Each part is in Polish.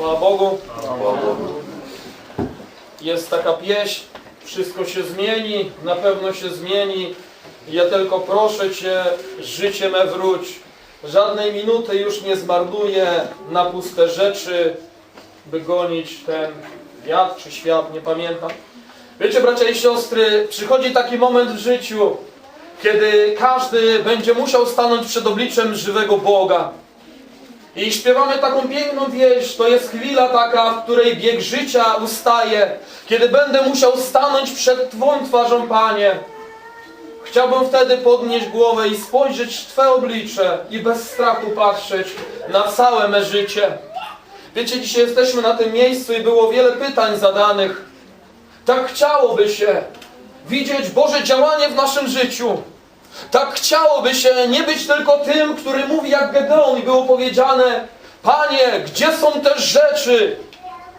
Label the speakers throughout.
Speaker 1: Chwała Bogu. Jest taka pieśń, wszystko się zmieni, na pewno się zmieni. Ja tylko proszę Cię, życie me wróć. Żadnej minuty już nie zmarnuję na puste rzeczy, by gonić ten wiatr czy świat, nie pamiętam. Wiecie, bracia i siostry, przychodzi taki moment w życiu, kiedy każdy będzie musiał stanąć przed obliczem żywego Boga. I śpiewamy taką piękną wieś, to jest chwila taka, w której bieg życia ustaje, kiedy będę musiał stanąć przed Twą twarzą, Panie. Chciałbym wtedy podnieść głowę i spojrzeć w Twe oblicze i bez strachu patrzeć na całe me życie. Wiecie, dzisiaj jesteśmy na tym miejscu i było wiele pytań zadanych. Tak chciałoby się widzieć Boże działanie w naszym życiu. Tak chciałoby się nie być tylko tym, który mówi jak Gedeon i było powiedziane Panie, gdzie są te rzeczy,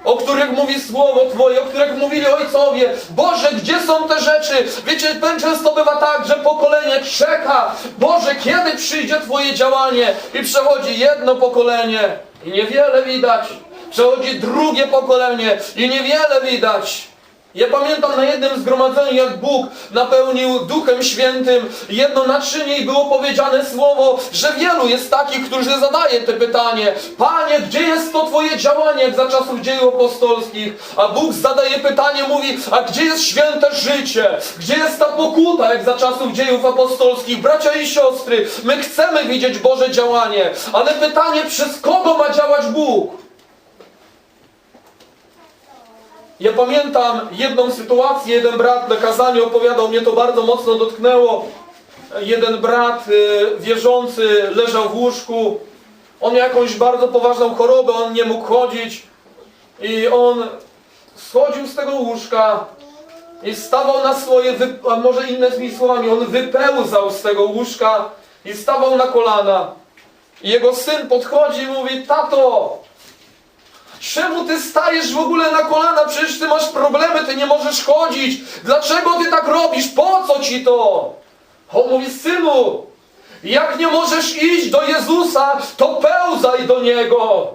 Speaker 1: o których mówi Słowo Twoje, o których mówili ojcowie? Boże, gdzie są te rzeczy? Wiecie, często bywa tak, że pokolenie czeka Boże, kiedy przyjdzie Twoje działanie? I przechodzi jedno pokolenie i niewiele widać. Przechodzi drugie pokolenie i niewiele widać. Ja pamiętam na jednym zgromadzeniu, jak Bóg napełnił Duchem Świętym jedno naczynie i było powiedziane słowo, że wielu jest takich, którzy zadaje te pytanie Panie, gdzie jest to Twoje działanie, jak za czasów dziejów apostolskich? A Bóg zadaje pytanie, mówi, a gdzie jest święte życie? Gdzie jest ta pokuta, jak za czasów dziejów apostolskich? Bracia i siostry, my chcemy widzieć Boże działanie, ale pytanie, przez kogo ma działać Bóg? Ja pamiętam jedną sytuację, jeden brat na kazaniu opowiadał, mnie to bardzo mocno dotknęło. Jeden brat y, wierzący leżał w łóżku. On miał jakąś bardzo poważną chorobę, on nie mógł chodzić. I on schodził z tego łóżka i stawał na swoje, a może innymi słowami, on wypełzał z tego łóżka i stawał na kolana. I jego syn podchodzi i mówi, tato, Czemu ty stajesz w ogóle na kolana? Przecież ty masz problemy, ty nie możesz chodzić. Dlaczego ty tak robisz? Po co ci to? On mówi, synu, jak nie możesz iść do Jezusa, to pełzaj do Niego.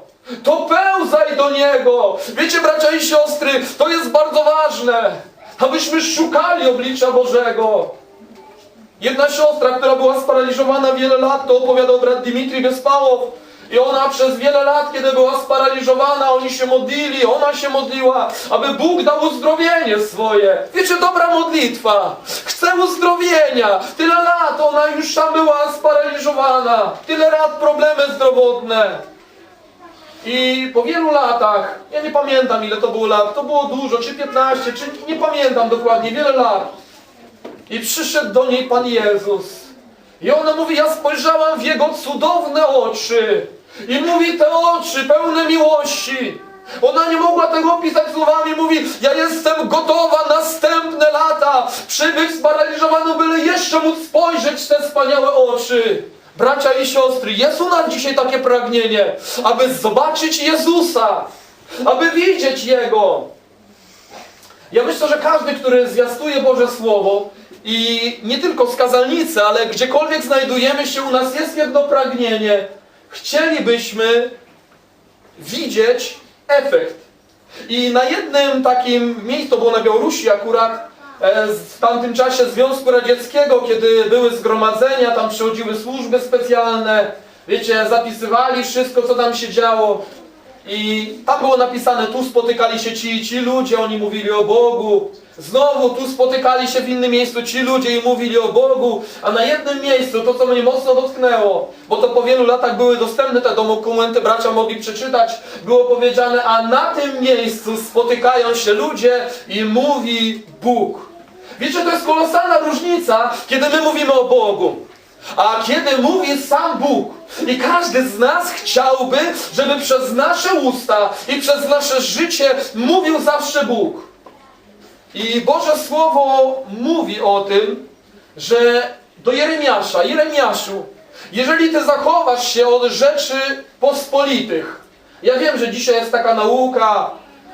Speaker 1: To pełzaj do Niego. Wiecie, bracia i siostry, to jest bardzo ważne, abyśmy szukali oblicza Bożego. Jedna siostra, która była sparaliżowana wiele lat, to opowiadał brat Dimitri Bespałow. I ona przez wiele lat, kiedy była sparaliżowana, oni się modlili, ona się modliła, aby Bóg dał uzdrowienie swoje. Wiecie, dobra modlitwa. Chce uzdrowienia. Tyle lat ona już tam była sparaliżowana. Tyle lat problemy zdrowotne. I po wielu latach, ja nie pamiętam ile to było lat, to było dużo, czy 15, czy nie pamiętam dokładnie, wiele lat. I przyszedł do niej Pan Jezus. I ona mówi, ja spojrzałam w Jego cudowne oczy. I mówi, te oczy pełne miłości. Ona nie mogła tego opisać słowami. Mówi, ja jestem gotowa następne lata przybyć sparaliżowaną, byle jeszcze móc spojrzeć te wspaniałe oczy. Bracia i siostry, jest u nas dzisiaj takie pragnienie, aby zobaczyć Jezusa, aby widzieć Jego. Ja myślę, że każdy, który zwiastuje Boże Słowo i nie tylko z kazalnicy, ale gdziekolwiek znajdujemy się, u nas jest jedno pragnienie. Chcielibyśmy widzieć efekt. I na jednym takim miejscu, było na Białorusi akurat, e, w tamtym czasie Związku Radzieckiego, kiedy były zgromadzenia, tam przychodziły służby specjalne, wiecie, zapisywali wszystko, co tam się działo. I tam było napisane, tu spotykali się ci i ci ludzie, oni mówili o Bogu. Znowu tu spotykali się w innym miejscu ci ludzie i mówili o Bogu. A na jednym miejscu, to co mnie mocno dotknęło, bo to po wielu latach były dostępne te dokumenty, bracia mogli przeczytać, było powiedziane, a na tym miejscu spotykają się ludzie i mówi Bóg. Wiecie, to jest kolosalna różnica, kiedy my mówimy o Bogu. A kiedy mówi sam Bóg i każdy z nas chciałby, żeby przez nasze usta i przez nasze życie mówił zawsze Bóg. I Boże Słowo mówi o tym, że do Jeremiasza, Jeremiaszu, jeżeli Ty zachowasz się od rzeczy pospolitych, ja wiem, że dzisiaj jest taka nauka,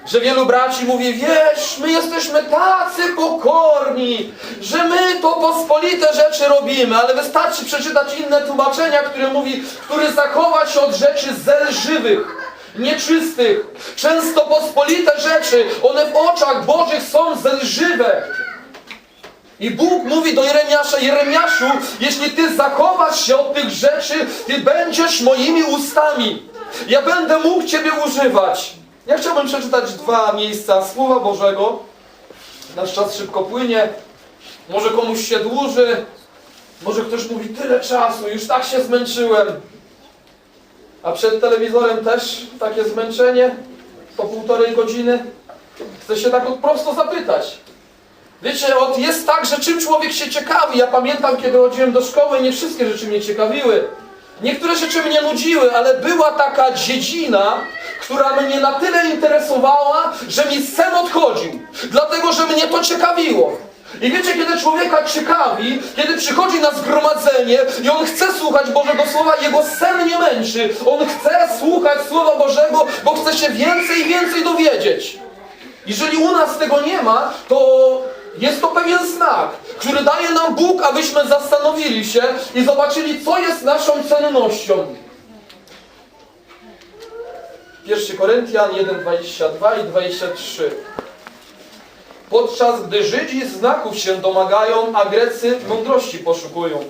Speaker 1: że wielu braci mówi, wiesz, my jesteśmy tacy pokorni, że my to pospolite rzeczy robimy, ale wystarczy przeczytać inne tłumaczenia, które mówi, który zachowa się od rzeczy zelżywych. Nieczystych. Często pospolite rzeczy, one w oczach Bożych są zelżywe. I Bóg mówi do Jeremiasza, Jeremiaszu, jeśli ty zachowasz się od tych rzeczy, ty będziesz moimi ustami. Ja będę mógł Ciebie używać. Ja chciałbym przeczytać dwa miejsca Słowa Bożego. Nasz czas szybko płynie. Może komuś się dłuży. Może ktoś mówi, tyle czasu, już tak się zmęczyłem. A przed telewizorem też takie zmęczenie? Po półtorej godziny? Chcę się tak prosto zapytać. Wiecie, od, jest tak, że czym człowiek się ciekawi. Ja pamiętam, kiedy chodziłem do szkoły, nie wszystkie rzeczy mnie ciekawiły. Niektóre rzeczy mnie nudziły, ale była taka dziedzina, która mnie na tyle interesowała, że mi sen odchodził. Dlatego, że mnie to ciekawiło. I wiecie, kiedy człowieka ciekawi, kiedy przychodzi na zgromadzenie i on chce słuchać Bożego Słowa, jego sen nie męczy. On chce słuchać Słowa Bożego, bo chce się więcej i więcej dowiedzieć. Jeżeli u nas tego nie ma, to jest to pewien znak, który daje nam Bóg, abyśmy zastanowili się i zobaczyli, co jest naszą cennością. 1 Koryntian 1, 22 i 23. Podczas gdy Żydzi znaków się domagają, a Grecy mądrości poszukują.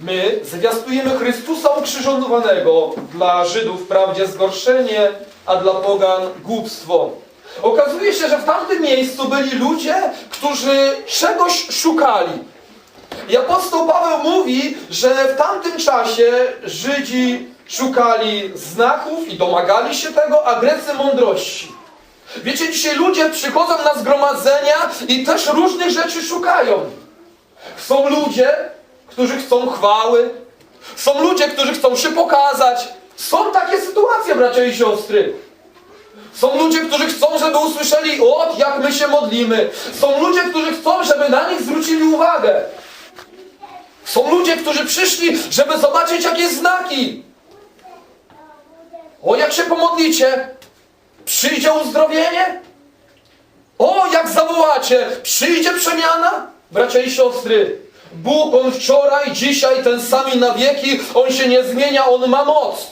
Speaker 1: My zwiastujemy Chrystusa ukrzyżowanego, dla Żydów wprawdzie zgorszenie, a dla pogan głupstwo. Okazuje się, że w tamtym miejscu byli ludzie, którzy czegoś szukali. I apostoł Paweł mówi, że w tamtym czasie Żydzi szukali znaków i domagali się tego, a Grecy mądrości. Wiecie, dzisiaj ludzie przychodzą na zgromadzenia i też różnych rzeczy szukają. Są ludzie, którzy chcą chwały. Są ludzie, którzy chcą się pokazać. Są takie sytuacje, bracia i siostry. Są ludzie, którzy chcą, żeby usłyszeli, o, jak my się modlimy. Są ludzie, którzy chcą, żeby na nich zwrócili uwagę. Są ludzie, którzy przyszli, żeby zobaczyć jakieś znaki. O, jak się pomodlicie, przyjdzie uzdrowienie. O, jak zawołacie, przyjdzie przemiana. Bracia i siostry, Bóg, On wczoraj, dzisiaj, ten sami na wieki, On się nie zmienia, On ma moc.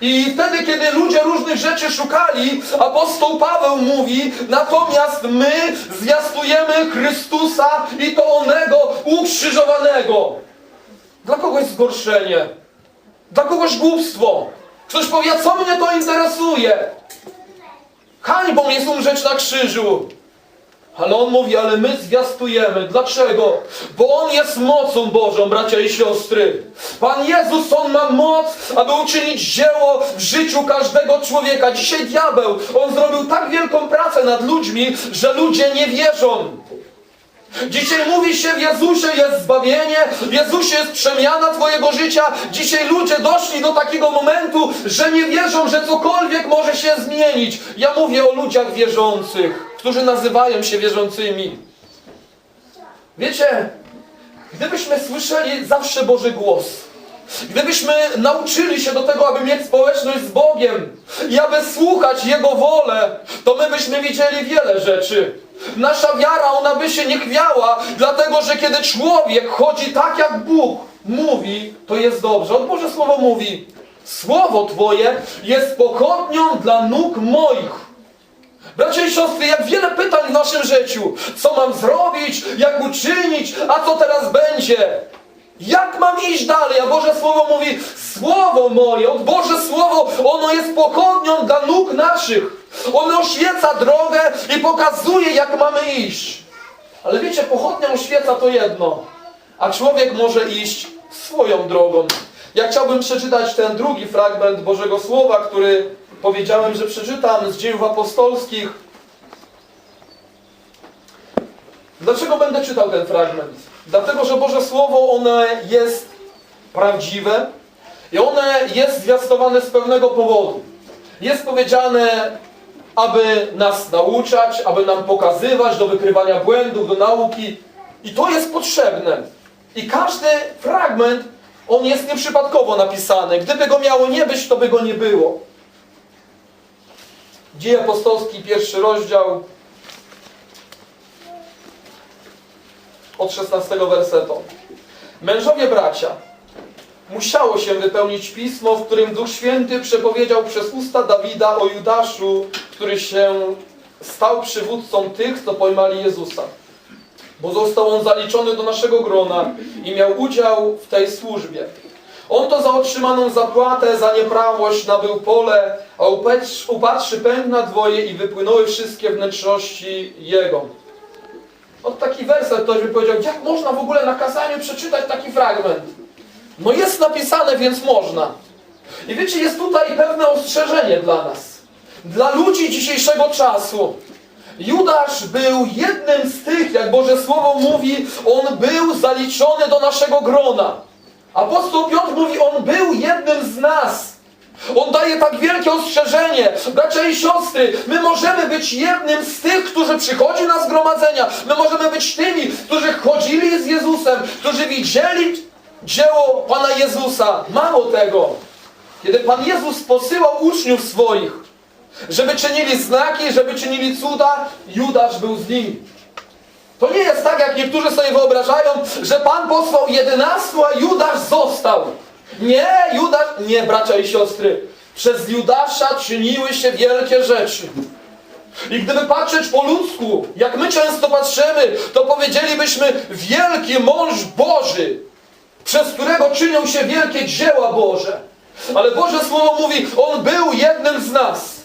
Speaker 1: I wtedy, kiedy ludzie różnych rzeczy szukali, apostoł Paweł mówi, natomiast my zwiastujemy Chrystusa i to onego ukrzyżowanego. Dla kogoś zgorszenie, dla kogoś głupstwo. Ktoś powie, co mnie to interesuje? Hańbą jest umrzeć na krzyżu. Ale on mówi, ale my zwiastujemy. Dlaczego? Bo on jest mocą Bożą, bracia i siostry. Pan Jezus, on ma moc, aby uczynić dzieło w życiu każdego człowieka. Dzisiaj diabeł, on zrobił tak wielką pracę nad ludźmi, że ludzie nie wierzą. Dzisiaj mówi się w Jezusie jest zbawienie, w Jezusie jest przemiana Twojego życia. Dzisiaj ludzie doszli do takiego momentu, że nie wierzą, że cokolwiek może się zmienić. Ja mówię o ludziach wierzących, którzy nazywają się wierzącymi. Wiecie, gdybyśmy słyszeli zawsze Boży głos, Gdybyśmy nauczyli się do tego, aby mieć społeczność z Bogiem i aby słuchać Jego wolę, to my byśmy widzieli wiele rzeczy. Nasza wiara, ona by się nie chwiała, dlatego że kiedy człowiek chodzi tak, jak Bóg mówi, to jest dobrze. Od Boże Słowo mówi, Słowo Twoje jest pochodnią dla nóg moich. Bracia i siostry, jak wiele pytań w naszym życiu. Co mam zrobić? Jak uczynić? A co teraz będzie? Jak mam iść dalej? A Boże Słowo mówi, Słowo moje, Boże Słowo, ono jest pochodnią dla nóg naszych. Ono oświeca drogę i pokazuje, jak mamy iść. Ale wiecie, pochodnia oświeca to jedno, a człowiek może iść swoją drogą. Ja chciałbym przeczytać ten drugi fragment Bożego Słowa, który powiedziałem, że przeczytam z dziejów apostolskich. Dlaczego będę czytał ten fragment? Dlatego, że Boże Słowo, one jest prawdziwe i one jest zwiastowane z pewnego powodu. Jest powiedziane, aby nas nauczać, aby nam pokazywać do wykrywania błędów, do nauki. I to jest potrzebne. I każdy fragment, on jest nieprzypadkowo napisany. Gdyby go miało nie być, to by go nie było. Dzieje apostolski, pierwszy rozdział, od 16 wersetu. Mężowie bracia, musiało się wypełnić pismo, w którym Duch Święty przepowiedział przez usta Dawida o Judaszu, który się stał przywódcą tych, co pojmali Jezusa. Bo został on zaliczony do naszego grona i miał udział w tej służbie. On to za otrzymaną zapłatę za nieprawość nabył pole, a upatrzy, pęk na dwoje i wypłynęły wszystkie wnętrzności jego. Od taki werset ktoś by powiedział, jak można w ogóle na kazaniu przeczytać taki fragment? No jest napisane, więc można. I wiecie, jest tutaj pewne ostrzeżenie dla nas. Dla ludzi dzisiejszego czasu. Judasz był jednym z tych, jak Boże Słowo mówi, on był zaliczony do naszego grona. Apostoł Piotr mówi, on był jednym z nas. On daje tak wielkie ostrzeżenie. Bracia i siostry, my możemy być jednym z tych, którzy przychodzi na zgromadzenia. My możemy być tymi, którzy chodzili z Jezusem, którzy widzieli dzieło Pana Jezusa. Mało tego. Kiedy Pan Jezus posyłał uczniów swoich, żeby czynili znaki, żeby czynili cuda, Judasz był z nimi. To nie jest tak, jak niektórzy sobie wyobrażają, że Pan posłał 11, a Judasz został. Nie, Judasz, nie, bracia i siostry. Przez Judasza czyniły się wielkie rzeczy. I gdyby patrzeć po ludzku, jak my często patrzymy, to powiedzielibyśmy wielki mąż Boży, przez którego czynią się wielkie dzieła Boże. Ale Boże Słowo mówi, On był jednym z nas.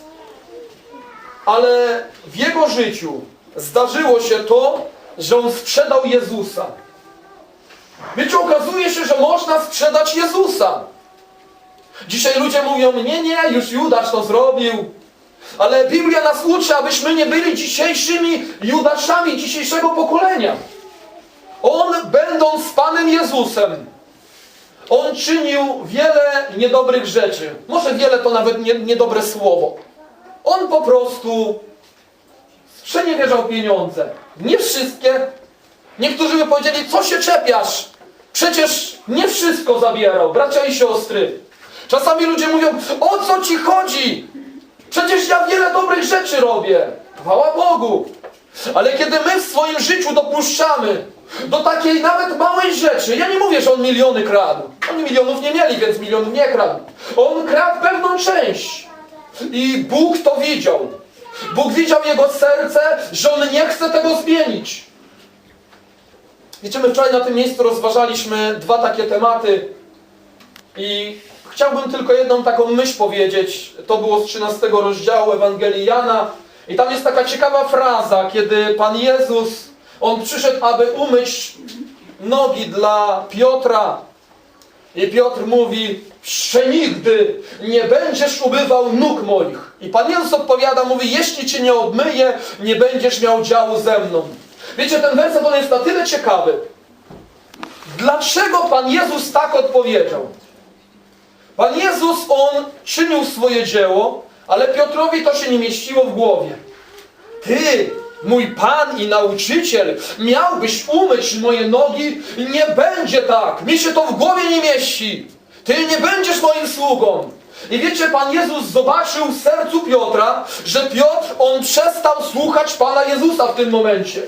Speaker 1: Ale w Jego życiu zdarzyło się to, że On sprzedał Jezusa. Wiecie, okazuje się, że można sprzedać Jezusa. Dzisiaj ludzie mówią, nie, nie, już Judasz to zrobił. Ale Biblia nas uczy, abyśmy nie byli dzisiejszymi Judaszami dzisiejszego pokolenia. On, będąc Panem Jezusem, On czynił wiele niedobrych rzeczy. Może wiele to nawet nie, niedobre słowo. On po prostu sprzeniewierzał pieniądze. Nie wszystkie. Niektórzy by powiedzieli, co się czepiasz? Przecież nie wszystko zabierał, bracia i siostry. Czasami ludzie mówią, o co ci chodzi? Przecież ja wiele dobrych rzeczy robię. Chwała Bogu. Ale kiedy my w swoim życiu dopuszczamy do takiej nawet małej rzeczy, ja nie mówię, że on miliony kradł. Oni milionów nie mieli, więc milionów nie kradł. On kradł pewną część. I Bóg to widział. Bóg widział jego serce, że on nie chce tego zmienić. Wiecie, my wczoraj na tym miejscu rozważaliśmy dwa takie tematy i chciałbym tylko jedną taką myśl powiedzieć. To było z 13 rozdziału Ewangelii Jana i tam jest taka ciekawa fraza, kiedy Pan Jezus, On przyszedł, aby umyć nogi dla Piotra i Piotr mówi, przenigdy nie będziesz umywał nóg moich. I Pan Jezus odpowiada, mówi, jeśli Cię nie obmyję, nie będziesz miał działu ze mną. Wiecie, ten werset on jest na tyle ciekawy. Dlaczego Pan Jezus tak odpowiedział? Pan Jezus, On czynił swoje dzieło, ale Piotrowi to się nie mieściło w głowie. Ty, mój Pan i nauczyciel, miałbyś umyć moje nogi? Nie będzie tak. Mi się to w głowie nie mieści. Ty nie będziesz moim sługą. I wiecie, Pan Jezus zobaczył w sercu Piotra, że Piotr, on przestał słuchać Pana Jezusa w tym momencie.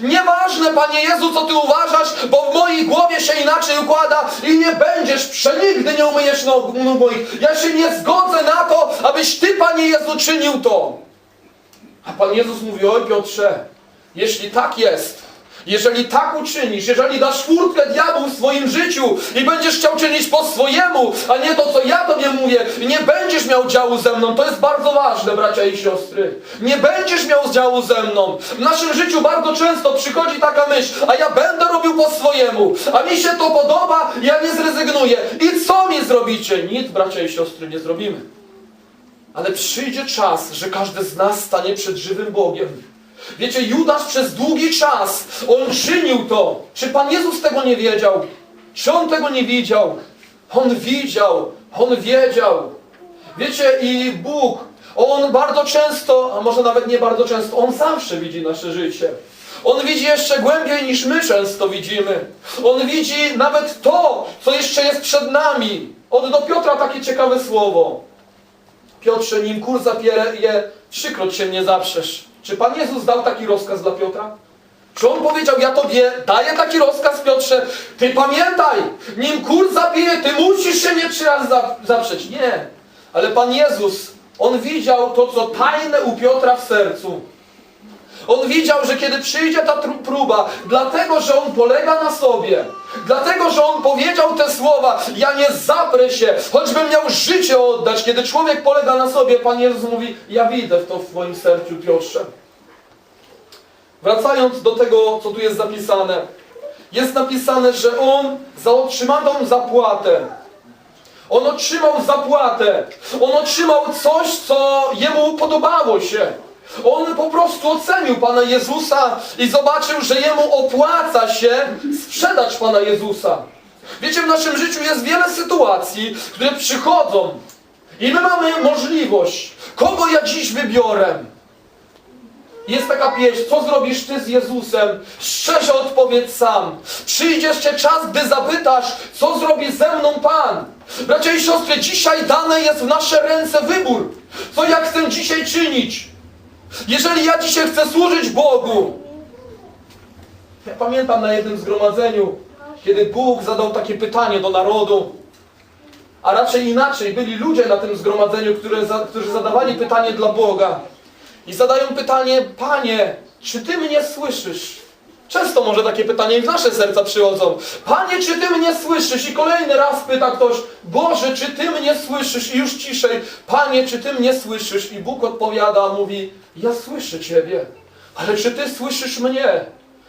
Speaker 1: Nieważne, Panie Jezu, co Ty uważasz, bo w mojej głowie się inaczej układa i nie będziesz, przenigdy nie umyjesz nóg moich. Ja się nie zgodzę na to, abyś Ty, Panie Jezu, czynił to. A Pan Jezus mówi, oj Piotrze, jeśli tak jest, jeżeli tak uczynisz, jeżeli dasz furtkę diabłu w swoim życiu i będziesz chciał czynić po swojemu, a nie to, co ja Tobie mówię, nie będziesz miał działu ze mną. To jest bardzo ważne, bracia i siostry. Nie będziesz miał działu ze mną. W naszym życiu bardzo często przychodzi taka myśl, a ja będę robił po swojemu, a mi się to podoba, ja nie zrezygnuję. I co mi zrobicie? Nic, bracia i siostry, nie zrobimy. Ale przyjdzie czas, że każdy z nas stanie przed żywym Bogiem. Wiecie, Judasz przez długi czas, on czynił to. Czy Pan Jezus tego nie wiedział? Czy on tego nie widział? On widział, on wiedział. Wiecie, i Bóg, on bardzo często, a może nawet nie bardzo często, on zawsze widzi nasze życie. On widzi jeszcze głębiej niż my często widzimy. On widzi nawet to, co jeszcze jest przed nami. Od do Piotra takie ciekawe słowo. Piotrze, nim kur zapierę je, trzykroć się mnie zaprzesz. Czy Pan Jezus dał taki rozkaz dla Piotra? Czy on powiedział, ja tobie daję taki rozkaz, Piotrze, ty pamiętaj, nim kur zabije, ty musisz się mnie trzy razy za- zaprzeć. Nie. Ale Pan Jezus, On widział to, co tajne u Piotra w sercu. On widział, że kiedy przyjdzie ta próba, dlatego, że on polega na sobie, dlatego, że on powiedział te słowa, ja nie zaprę się, choćbym miał życie oddać. Kiedy człowiek polega na sobie, Pan Jezus mówi, ja widzę w to w Twoim sercu, Piotrze. Wracając do tego, co tu jest zapisane. Jest napisane, że on za otrzymaną zapłatę, on otrzymał zapłatę, on otrzymał coś, co jemu podobało się. On po prostu ocenił Pana Jezusa i zobaczył, że jemu opłaca się sprzedać Pana Jezusa. Wiecie, w naszym życiu jest wiele sytuacji, które przychodzą i my mamy możliwość, kogo ja dziś wybiorę. Jest taka pieśń, co zrobisz Ty z Jezusem? Szczerze odpowiedz sam. Przyjdzie jeszcze czas, gdy zapytasz, co zrobi ze mną Pan. Bracia i siostry, dzisiaj dane jest w nasze ręce wybór. Co ja chcę dzisiaj czynić? Jeżeli ja dzisiaj chcę służyć Bogu. Ja pamiętam na jednym zgromadzeniu, kiedy Bóg zadał takie pytanie do narodu, a raczej inaczej, byli ludzie na tym zgromadzeniu, które, którzy zadawali pytanie dla Boga. I zadają pytanie, Panie, czy Ty mnie słyszysz? Często może takie pytanie w nasze serca przychodzą. Panie, czy Ty mnie słyszysz? I kolejny raz pyta ktoś, Boże, czy Ty mnie słyszysz? I już ciszej, Panie, czy Ty mnie słyszysz? I Bóg odpowiada, mówi, ja słyszę Ciebie, ale czy Ty słyszysz mnie?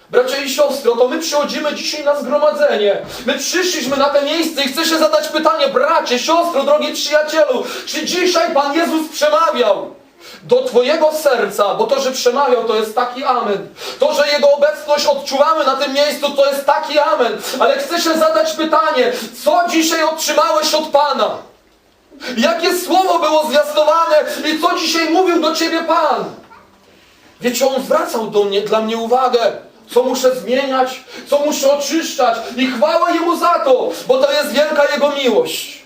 Speaker 1: Bracia i siostry, to my przychodzimy dzisiaj na zgromadzenie. My przyszliśmy na to miejsce i chcę się zadać pytanie, bracie, siostro, drogi przyjacielu, czy dzisiaj Pan Jezus przemawiał? do Twojego serca, bo to, że przemawiał, to jest taki amen. To, że Jego obecność odczuwamy na tym miejscu, to jest taki amen. Ale chcę się zadać pytanie, co dzisiaj otrzymałeś od Pana? Jakie słowo było zwiastowane i co dzisiaj mówił do Ciebie Pan? Wiecie, On zwracał do mnie, dla mnie uwagę. Co muszę zmieniać, co muszę oczyszczać i chwała Jemu za to, bo to jest wielka Jego miłość.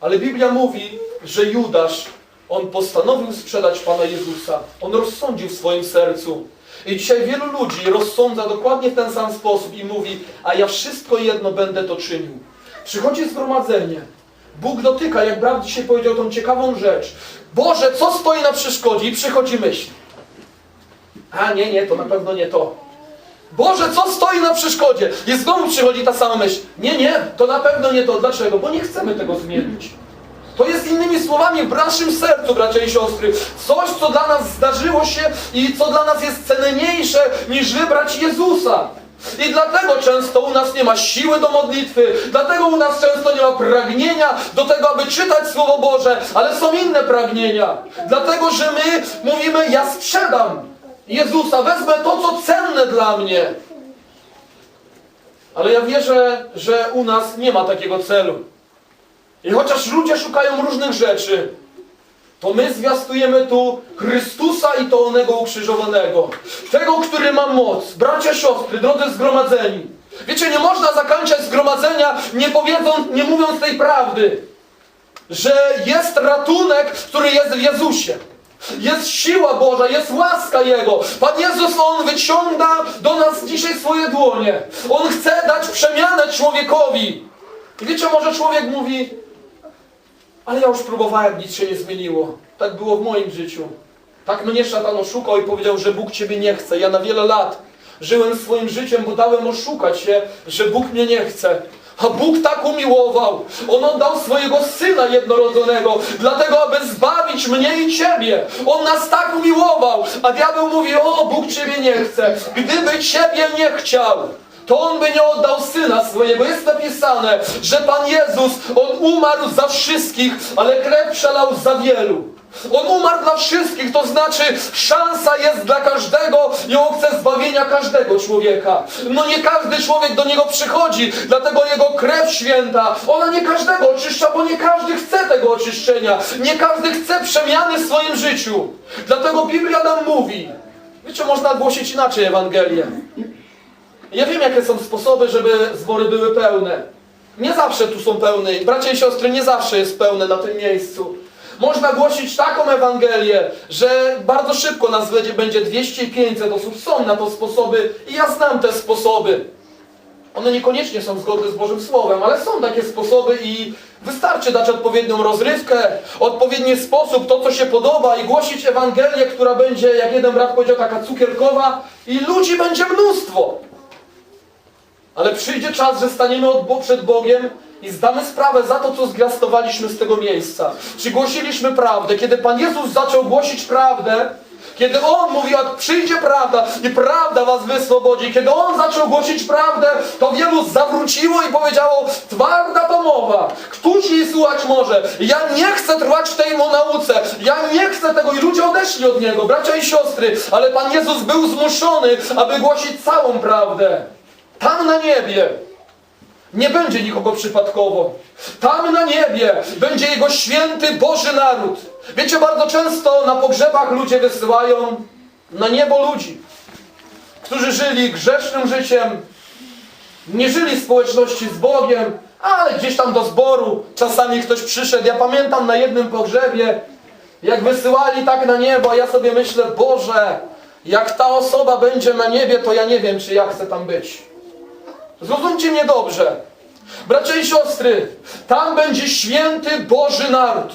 Speaker 1: Ale Biblia mówi, że Judasz, on postanowił sprzedać Pana Jezusa. On rozsądził w swoim sercu. I dzisiaj wielu ludzi rozsądza dokładnie w ten sam sposób i mówi, a ja wszystko jedno będę to czynił. Przychodzi zgromadzenie. Bóg dotyka, jak brat dzisiaj powiedział tą ciekawą rzecz. Boże, co stoi na przeszkodzie? I przychodzi myśl. A nie, nie, to na pewno nie to. Boże, co stoi na przeszkodzie? I znowu przychodzi ta sama myśl. Nie, nie, to na pewno nie to. Dlaczego? Bo nie chcemy tego zmienić. To jest innymi słowami w naszym sercu, bracia i siostry, coś, co dla nas zdarzyło się i co dla nas jest cenniejsze niż wybrać Jezusa. I dlatego często u nas nie ma siły do modlitwy, dlatego u nas często nie ma pragnienia do tego, aby czytać Słowo Boże, ale są inne pragnienia. Dlatego, że my mówimy, ja sprzedam Jezusa, wezmę to, co cenne dla mnie. Ale ja wierzę, że u nas nie ma takiego celu. I chociaż ludzie szukają różnych rzeczy, to my zwiastujemy tu Chrystusa i to onego ukrzyżowanego. Tego, który ma moc. Bracia, siostry, drodzy zgromadzeni. Wiecie, nie można zakończyć zgromadzenia nie, powiedząc, nie mówiąc tej prawdy, że jest ratunek, który jest w Jezusie. Jest siła Boża, jest łaska Jego. Pan Jezus, On wyciąga do nas dzisiaj swoje dłonie. On chce dać przemianę człowiekowi. Wiecie, może człowiek mówi, ale ja już próbowałem, nic się nie zmieniło. Tak było w moim życiu. Tak mnie szatan oszukał i powiedział, że Bóg Ciebie nie chce. Ja na wiele lat żyłem swoim życiem, bo dałem oszukać się, że Bóg mnie nie chce. A Bóg tak umiłował. On oddał swojego Syna jednorodzonego, dlatego aby zbawić mnie i Ciebie. On nas tak umiłował. A diabeł mówi, o Bóg Ciebie nie chce. Gdyby Ciebie nie chciał, to On by nie oddał Syna swojego. Jest napisane, że Pan Jezus, On umarł za wszystkich, ale krew przelał za wielu. On umarł dla wszystkich, to znaczy szansa jest dla każdego i On chce zbawienia każdego człowieka. No nie każdy człowiek do Niego przychodzi, dlatego Jego krew święta, ona nie każdego oczyszcza, bo nie każdy chce tego oczyszczenia. Nie każdy chce przemiany w swoim życiu. Dlatego Biblia nam mówi, wiecie, można głosić inaczej Ewangelię. Ja wiem, jakie są sposoby, żeby zbory były pełne. Nie zawsze tu są pełne. Bracia i siostry, nie zawsze jest pełne na tym miejscu. Można głosić taką Ewangelię, że bardzo szybko nas będzie, będzie 200 i 500 osób. Są na to sposoby i ja znam te sposoby. One niekoniecznie są zgodne z Bożym Słowem, ale są takie sposoby i wystarczy dać odpowiednią rozrywkę, odpowiedni sposób, to co się podoba i głosić Ewangelię, która będzie, jak jeden brat powiedział, taka cukierkowa i ludzi będzie mnóstwo. Ale przyjdzie czas, że staniemy przed Bogiem i zdamy sprawę za to, co zwiastowaliśmy z tego miejsca. Czy głosiliśmy prawdę? Kiedy Pan Jezus zaczął głosić prawdę, kiedy On mówił, jak przyjdzie prawda i prawda was wyswobodzi, kiedy On zaczął głosić prawdę, to wielu zawróciło i powiedziało, twarda to mowa, któż jej słuchać może? Ja nie chcę trwać w tej mu nauce, ja nie chcę tego i ludzie odeszli od Niego, bracia i siostry, ale Pan Jezus był zmuszony, aby głosić całą prawdę. Tam na niebie nie będzie nikogo przypadkowo. Tam na niebie będzie Jego święty Boży naród. Wiecie, bardzo często na pogrzebach ludzie wysyłają na niebo ludzi, którzy żyli grzesznym życiem, nie żyli w społeczności z Bogiem, ale gdzieś tam do zboru czasami ktoś przyszedł. Ja pamiętam na jednym pogrzebie, jak wysyłali tak na niebo, a ja sobie myślę, Boże, jak ta osoba będzie na niebie, to ja nie wiem, czy ja chcę tam być. Zrozumcie mnie dobrze. Bracia i siostry, tam będzie święty Boży naród.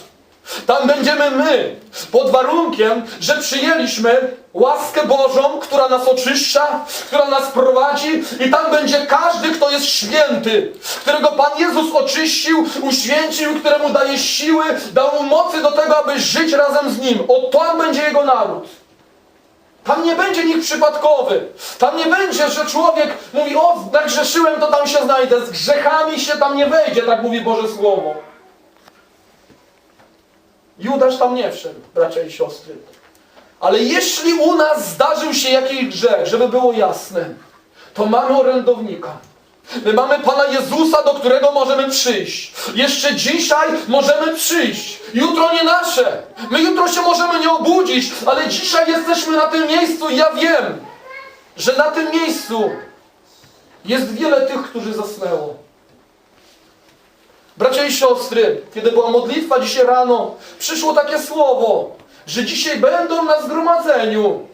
Speaker 1: Tam będziemy my, pod warunkiem, że przyjęliśmy łaskę Bożą, która nas oczyszcza, która nas prowadzi i tam będzie każdy, kto jest święty, którego Pan Jezus oczyścił, uświęcił, któremu daje siły, dał mu mocy do tego, aby żyć razem z Nim. O tam będzie Jego naród. Tam nie będzie nikt przypadkowy. Tam nie będzie, że człowiek mówi, o, nagrzeszyłem, to tam się znajdę. Z grzechami się tam nie wejdzie, tak mówi Boże Słowo. Judasz tam nie wszedł, bracia i siostry. Ale jeśli u nas zdarzył się jakiś grzech, żeby było jasne, to mamy orędownika. My mamy Pana Jezusa, do którego możemy przyjść. Jeszcze dzisiaj możemy przyjść. Jutro nie nasze. My jutro się możemy nie obudzić, ale dzisiaj jesteśmy na tym miejscu i ja wiem, że na tym miejscu jest wiele tych, którzy zasnęło. Bracia i siostry, kiedy była modlitwa dzisiaj rano, przyszło takie słowo, że dzisiaj będą na zgromadzeniu.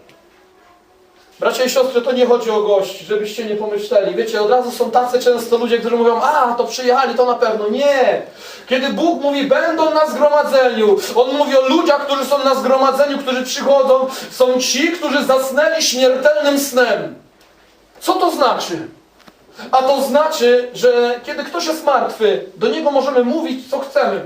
Speaker 1: Bracia i siostry, to nie chodzi o gości, żebyście nie pomyśleli. Wiecie, od razu są tacy często ludzie, którzy mówią, a, to przyjechali, to na pewno. Nie! Kiedy Bóg mówi, będą na zgromadzeniu, On mówi o ludziach, którzy są na zgromadzeniu, którzy przychodzą, są ci, którzy zasnęli śmiertelnym snem. Co to znaczy? A to znaczy, że kiedy ktoś jest martwy, do niego możemy mówić, co chcemy.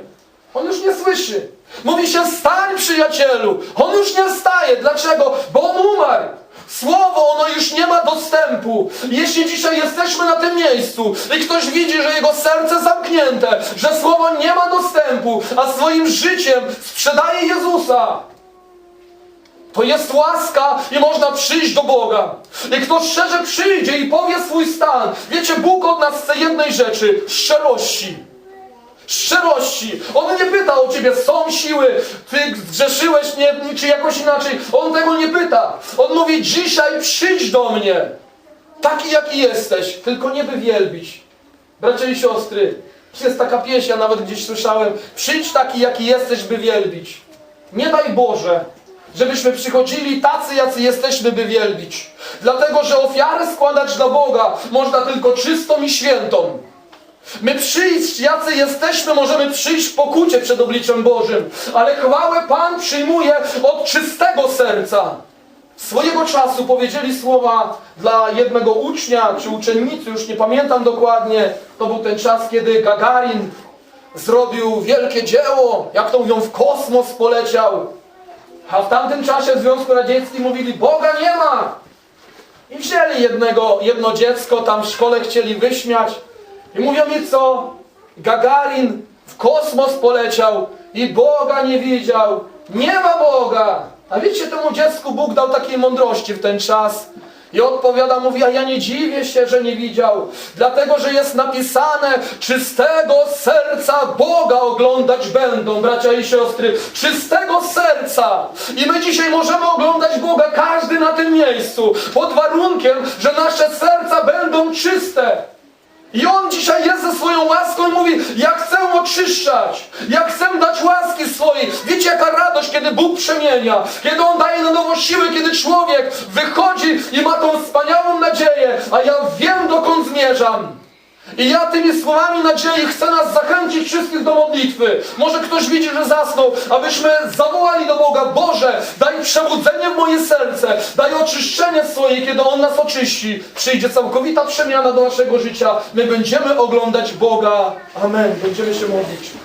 Speaker 1: On już nie słyszy. Mówi się, stań przyjacielu. On już nie staje. Dlaczego? Bo on umarł. Słowo, ono już nie ma dostępu. Jeśli dzisiaj jesteśmy na tym miejscu i ktoś widzi, że jego serce zamknięte, że słowo nie ma dostępu, a swoim życiem sprzedaje Jezusa, to jest łaska i można przyjść do Boga. I kto szczerze przyjdzie i powie swój stan, wiecie, Bóg od nas chce jednej rzeczy szczerości. Szczerości. On nie pyta o ciebie, są siły, ty grzeszyłeś, nie, czy jakoś inaczej. On tego nie pyta. On mówi, dzisiaj przyjdź do mnie. Taki jaki jesteś, tylko nie by wielbić. Bracia i siostry, jest taka pieśń, ja nawet gdzieś słyszałem. Przyjdź taki jaki jesteś, by wielbić. Nie daj Boże, żebyśmy przychodzili tacy, jacy jesteśmy, by wielbić. Dlatego, że ofiarę składać dla Boga można tylko czystą i świętą. My przyjść, jacy jesteśmy, możemy przyjść w pokucie przed obliczem Bożym, ale chwałę Pan przyjmuje od czystego serca. Swojego czasu powiedzieli słowa dla jednego ucznia czy uczennicy, już nie pamiętam dokładnie, to był ten czas, kiedy Gagarin zrobił wielkie dzieło, jak to mówią, w kosmos poleciał. A w tamtym czasie w Związku Radzieckim mówili, Boga nie ma. I wzięli jednego, jedno dziecko, tam w szkole chcieli wyśmiać. I mówią mi co? Gagarin w kosmos poleciał i Boga nie widział. Nie ma Boga. A wiecie, temu dziecku Bóg dał takiej mądrości w ten czas. I odpowiada, mówi, a ja nie dziwię się, że nie widział. Dlatego, że jest napisane, czystego serca Boga oglądać będą, bracia i siostry. Czystego serca. I my dzisiaj możemy oglądać Boga, każdy na tym miejscu. Pod warunkiem, że nasze serca będą czyste. I On dzisiaj jest ze swoją łaską i mówi, ja chcę oczyszczać, ja chcę dać łaski swojej. Wiecie jaka radość, kiedy Bóg przemienia, kiedy On daje na nowo siły, kiedy człowiek wychodzi i ma tą wspaniałą nadzieję, a ja wiem dokąd zmierzam. I ja tymi słowami nadziei chcę nas zachęcić wszystkich do modlitwy. Może ktoś widzi, że zasnął, abyśmy zawołali do Boga, Boże, daj przebudzenie w moje serce, daj oczyszczenie swoje, kiedy On nas oczyści. Przyjdzie całkowita przemiana do naszego życia. My będziemy oglądać Boga. Amen. Będziemy się modlić.